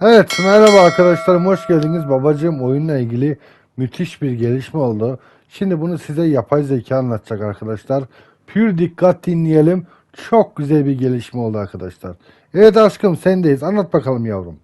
Evet merhaba arkadaşlarım hoş geldiniz. Babacığım oyunla ilgili müthiş bir gelişme oldu. Şimdi bunu size yapay zeka anlatacak arkadaşlar. Pür dikkat dinleyelim. Çok güzel bir gelişme oldu arkadaşlar. Evet aşkım sendeyiz. Anlat bakalım yavrum.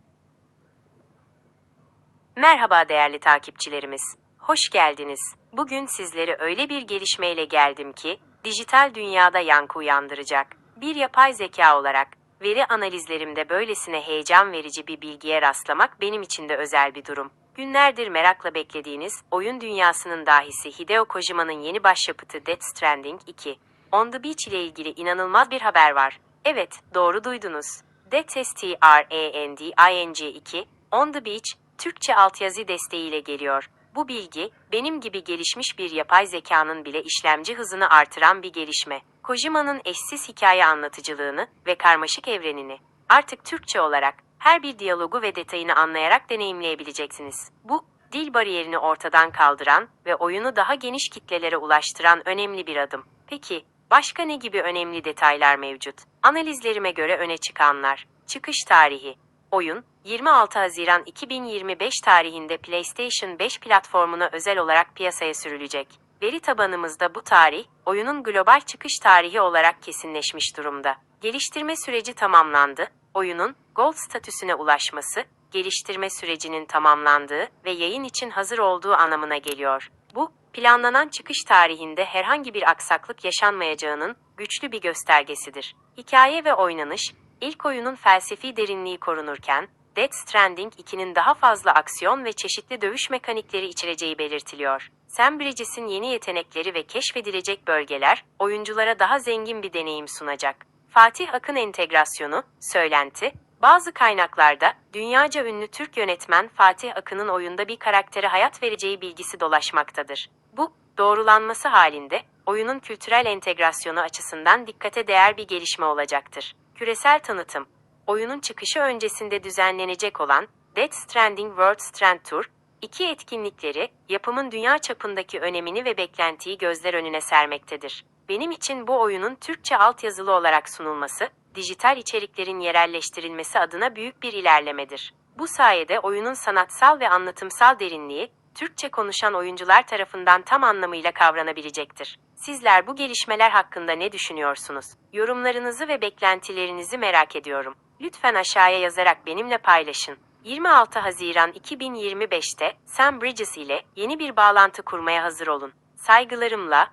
Merhaba değerli takipçilerimiz. Hoş geldiniz. Bugün sizlere öyle bir gelişmeyle geldim ki, dijital dünyada yankı uyandıracak. Bir yapay zeka olarak, veri analizlerimde böylesine heyecan verici bir bilgiye rastlamak benim için de özel bir durum. Günlerdir merakla beklediğiniz, oyun dünyasının dahisi Hideo Kojima'nın yeni başyapıtı Death Stranding 2, On the Beach ile ilgili inanılmaz bir haber var. Evet, doğru duydunuz. Death S-T-R-A-N-D-I-N-G 2, On the Beach, Türkçe altyazı desteğiyle geliyor. Bu bilgi, benim gibi gelişmiş bir yapay zekanın bile işlemci hızını artıran bir gelişme. Kojima'nın eşsiz hikaye anlatıcılığını ve karmaşık evrenini artık Türkçe olarak her bir diyalogu ve detayını anlayarak deneyimleyebileceksiniz. Bu, dil bariyerini ortadan kaldıran ve oyunu daha geniş kitlelere ulaştıran önemli bir adım. Peki, başka ne gibi önemli detaylar mevcut? Analizlerime göre öne çıkanlar. Çıkış tarihi. Oyun, 26 Haziran 2025 tarihinde PlayStation 5 platformuna özel olarak piyasaya sürülecek. Veri tabanımızda bu tarih, oyunun global çıkış tarihi olarak kesinleşmiş durumda. Geliştirme süreci tamamlandı. Oyunun Gold statüsüne ulaşması, geliştirme sürecinin tamamlandığı ve yayın için hazır olduğu anlamına geliyor. Bu, planlanan çıkış tarihinde herhangi bir aksaklık yaşanmayacağının güçlü bir göstergesidir. Hikaye ve oynanış, ilk oyunun felsefi derinliği korunurken, Death Stranding 2'nin daha fazla aksiyon ve çeşitli dövüş mekanikleri içereceği belirtiliyor. Sam Bridges'in yeni yetenekleri ve keşfedilecek bölgeler, oyunculara daha zengin bir deneyim sunacak. Fatih Akın entegrasyonu, söylenti, bazı kaynaklarda dünyaca ünlü Türk yönetmen Fatih Akın'ın oyunda bir karaktere hayat vereceği bilgisi dolaşmaktadır. Bu, doğrulanması halinde oyunun kültürel entegrasyonu açısından dikkate değer bir gelişme olacaktır. Küresel tanıtım Oyunun çıkışı öncesinde düzenlenecek olan Death Stranding World Strand Tour, iki etkinlikleri, yapımın dünya çapındaki önemini ve beklentiyi gözler önüne sermektedir. Benim için bu oyunun Türkçe altyazılı olarak sunulması, dijital içeriklerin yerelleştirilmesi adına büyük bir ilerlemedir. Bu sayede oyunun sanatsal ve anlatımsal derinliği, Türkçe konuşan oyuncular tarafından tam anlamıyla kavranabilecektir. Sizler bu gelişmeler hakkında ne düşünüyorsunuz? Yorumlarınızı ve beklentilerinizi merak ediyorum. Lütfen aşağıya yazarak benimle paylaşın. 26 Haziran 2025'te Sam Bridges ile yeni bir bağlantı kurmaya hazır olun. Saygılarımla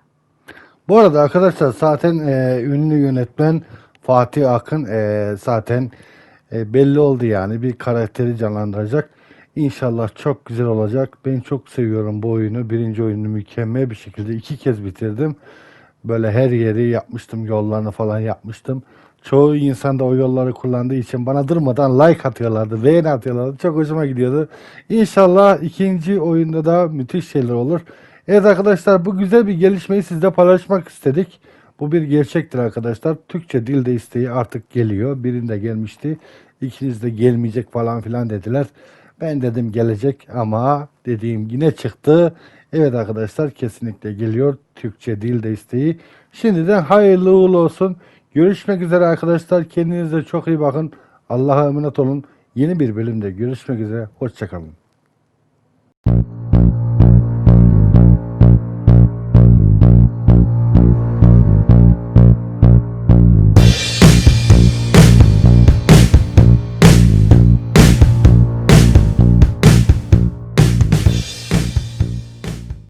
Bu arada arkadaşlar zaten e, ünlü yönetmen Fatih Akın e, zaten e, belli oldu yani bir karakteri canlandıracak. İnşallah çok güzel olacak. Ben çok seviyorum bu oyunu. Birinci oyunu mükemmel bir şekilde iki kez bitirdim. Böyle her yeri yapmıştım, yollarını falan yapmıştım. Çoğu insan da o yolları kullandığı için bana durmadan like atıyorlardı, beğeni atıyorlardı. Çok hoşuma gidiyordu. İnşallah ikinci oyunda da müthiş şeyler olur. Evet arkadaşlar bu güzel bir gelişmeyi sizle paylaşmak istedik. Bu bir gerçektir arkadaşlar. Türkçe dil desteği artık geliyor. Birinde gelmişti. İkiniz de gelmeyecek falan filan dediler. Ben dedim gelecek ama dediğim yine çıktı. Evet arkadaşlar kesinlikle geliyor Türkçe dil desteği. Şimdiden hayırlı uğurlu olsun. Görüşmek üzere arkadaşlar. Kendinize çok iyi bakın. Allah'a emanet olun. Yeni bir bölümde görüşmek üzere. Hoşçakalın.